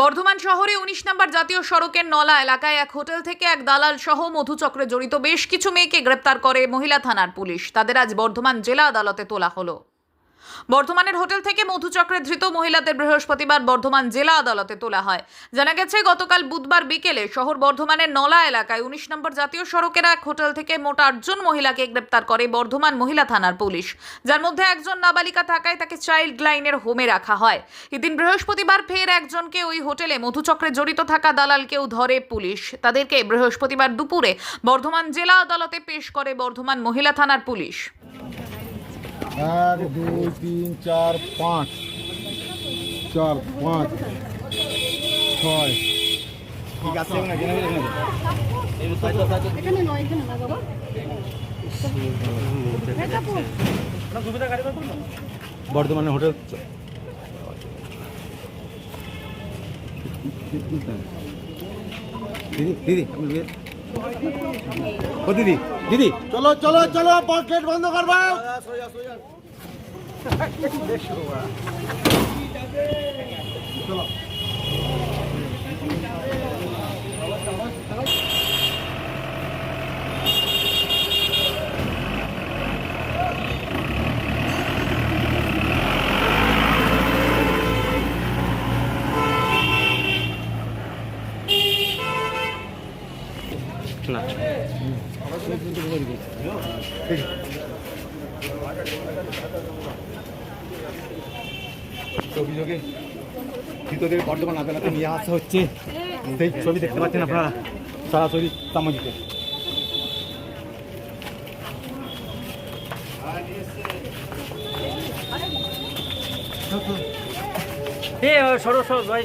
বর্ধমান শহরে উনিশ নম্বর জাতীয় সড়কের নলা এলাকায় এক হোটেল থেকে এক দালাল সহ মধুচক্রে জড়িত বেশ কিছু মেয়েকে গ্রেপ্তার করে মহিলা থানার পুলিশ। তাদের আজ বর্ধমান জেলা আদালতে তোলা হলো। বর্ধমানের হোটেল থেকে মধুচক্রে ধৃত মহিলাদের বৃহস্পতিবার বর্ধমান জেলা আদালতে তোলা হয়। জানা গেছে, গতকাল বুধবার বিকেলে শহর বর্ধমানের নলা এলাকায় উনিশ নম্বর জাতীয় সড়কের এক হোটেল থেকে মোট আটজন মহিলাকে গ্রেপ্তার করে বর্ধমান মহিলা থানার পুলিশ। যার মধ্যে একজন নাবালিকা থাকায় তাকে চাইল্ড লাইনের হোমে রাখা হয়। এদিন বৃহস্পতিবার ফের একজনকে ওই হোটেলে মধুচক্রে জড়িত থাকা দালালকেও ধরে পুলিশ। তাদেরকে বৃহস্পতিবার দুপুরে বর্ধমান জেলা আদালতে পেশ করে বর্ধমান মহিলা থানার পুলিশ। এক দুই তিন চার পাঁচ। চার পাঁচ ছয় বর্ধমানে হোটেল দিদি দিদি আপনি। ও দিদি দিদি। চলো চলো চলো পকেট বন্ধ করবা। অভিযোগে ধৃতদের বর্ধমান আদালতে নিয়ে আসা হচ্ছে। সেই ছবি দেখতে পাচ্ছেন আপনারা সরাসরি সামাজিকে সরো সরো ভাই।